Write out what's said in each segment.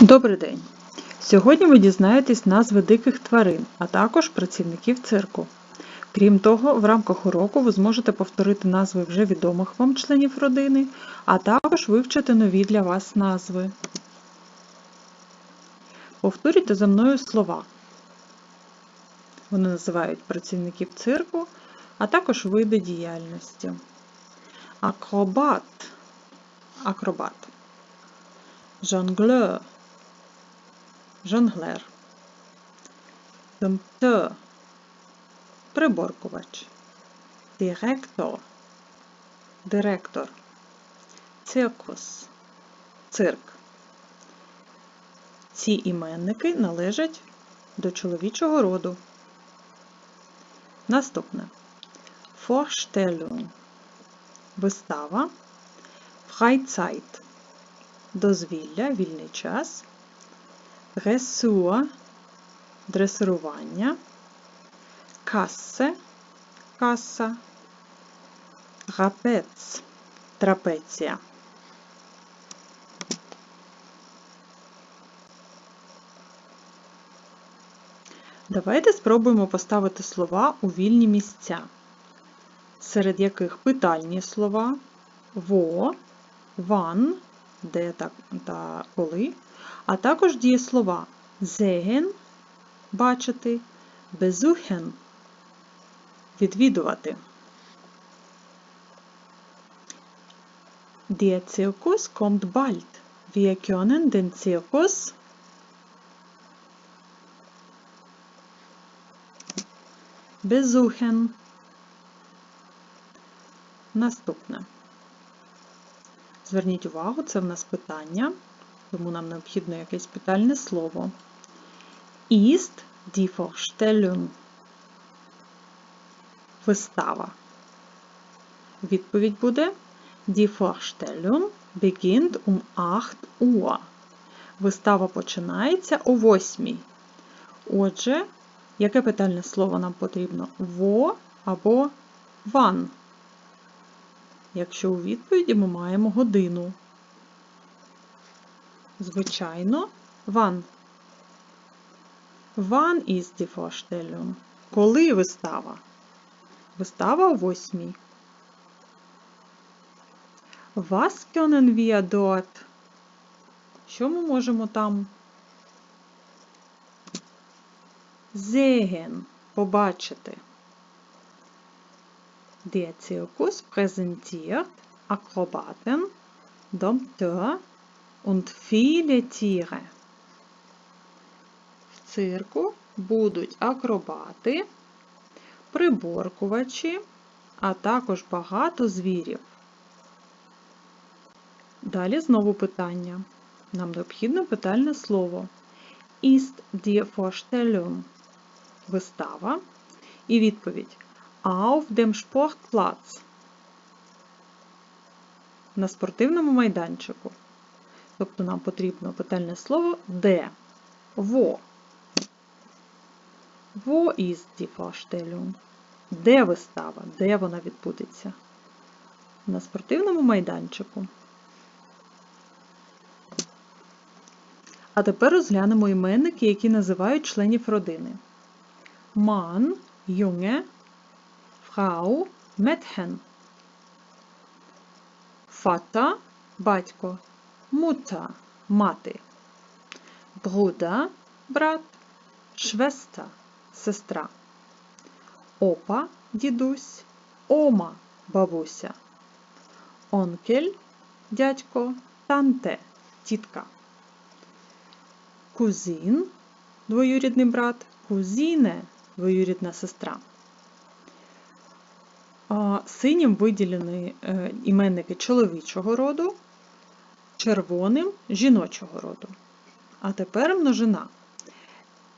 Добрий день! Сьогодні ви дізнаєтесь назви диких тварин, а також працівників цирку. Крім того, в рамках уроку ви зможете повторити назви вже відомих вам членів родини, а також вивчити нові для вас назви. Повторюйте за мною слова. Вони називають працівників цирку, а також види діяльності. Акробат. Акробат. Жонглер. Жонглер. Домптер. Приборкувач. Директор. Директор. Циркус. Цирк. Ці іменники належать до чоловічого роду. Наступне. Vorstellung. Вистава. Freizeit. Дозвілля, вільний час. Dressur. Дресирування. Кассе. Каса. Трапец. Трапеція. Давайте спробуємо поставити слова у вільні місця, серед яких питальні слова во, ван, де та, та коли, а також дієслова sehen – бачити, besuchen – відвідувати. Der Zirkus kommt bald. Wir können den Zirkus besuchen. Наступне. Зверніть увагу, це в нас питання, тому нам необхідно якесь питальне слово. Ist die Vorstellung. Вистава. Відповідь буде Die Vorstellung beginnt um 8 Uhr. Вистава починається о 8. Отже, яке питальне слово нам потрібно? Во або ван. Якщо у відповіді ми маємо годину. Звичайно, ван. Ist die Vorstellung? Коли вистава? Вистава о 8. Was können wir dort? Що ми можемо там? Sehen. Побачити. Zirkus präsentiert Akrobaten, Dompteur und viele Tiere. В цирку будуть акробати, приборкувачі, а також багато звірів. Далі знову питання. Нам необхідно питальне слово. Ist die Vorstellung вистава і відповідь Auf dem Sportplatz на спортивному майданчику. Тобто нам потрібно питальне слово де. Во. Wo ist die Vorstellung? Де вистава? Де вона відбудеться? На спортивному майданчику. А тепер розглянемо іменники, які називають членів родини. Mann, Junge, Frau, Mädchen. Vater – батько, Mutter – мати, Bruder – брат, Schwester – сестра, Опа – дідусь, Ома – бабуся, Онкель – дядько, Танте – тітка, Кузін – двоюрідний брат, Кузіне – двоюрідна сестра. Синім виділені е, іменники чоловічого роду, червоним жіночого роду. А тепер множина.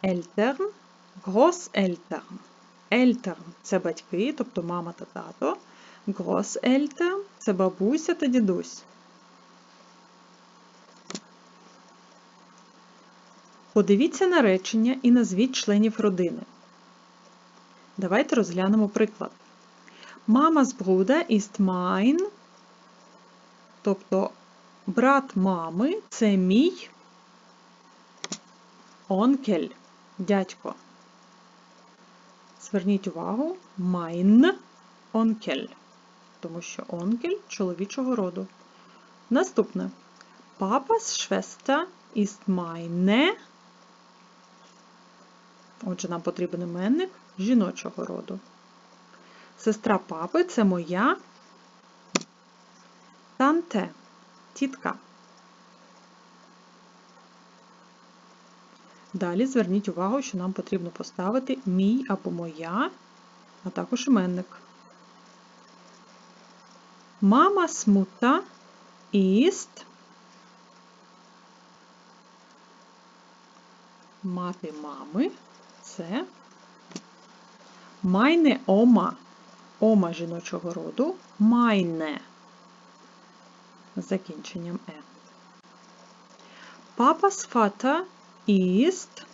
Ельтерн, Großeltern. Ельтерн це батьки, тобто мама та тато. Großeltern – це бабуся та дідусь. Подивіться на речення і назвіть членів родини. Давайте розглянемо приклад. Мамас Bruder ist mein, тобто брат мами це мій Онкель дядько. Зверніть увагу, mein онкель, тому що онкель чоловічого роду. Наступне. Papas Schwester ist meine. Отже, нам потрібен іменник жіночого роду. Сестра папи це моя танте, тітка. Далі зверніть увагу, що нам потрібно поставити мій або моя, а також іменник. Мама смута іст. Мати мами це майне ома. Ома жіночого роду майне. З закінченням е. Папас фата іст.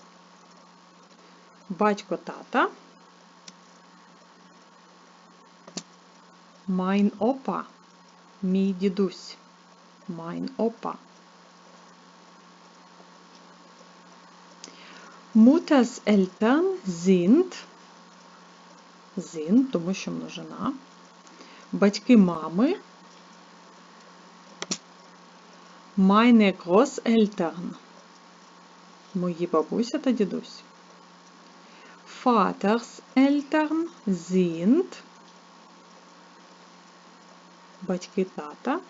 Батько тата. Майн опа. Мій дідусь. Майн опа. Mutters Eltern sind, sind, тому що множина. Батьки мами. Meine Großeltern. Мої бабуся та дідусь. Vaters Eltern sind. Батьки тата.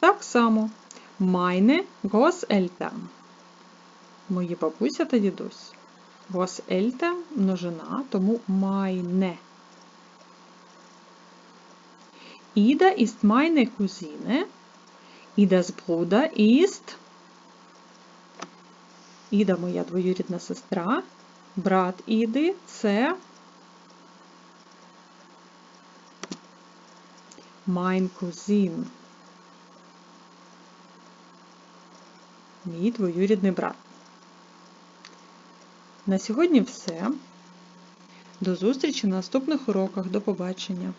Так само. Meine Großeltern. Мої бабуся та дідусь. Großeltern – множина, тому meine. Ida ist meine Cousine. Idas Bruder ist Іда моя двоюрідна сестра. Брат Іди це mein Cousin. Мій двоюрідний брат. На сьогодні все. До зустрічі на наступних уроках. До побачення!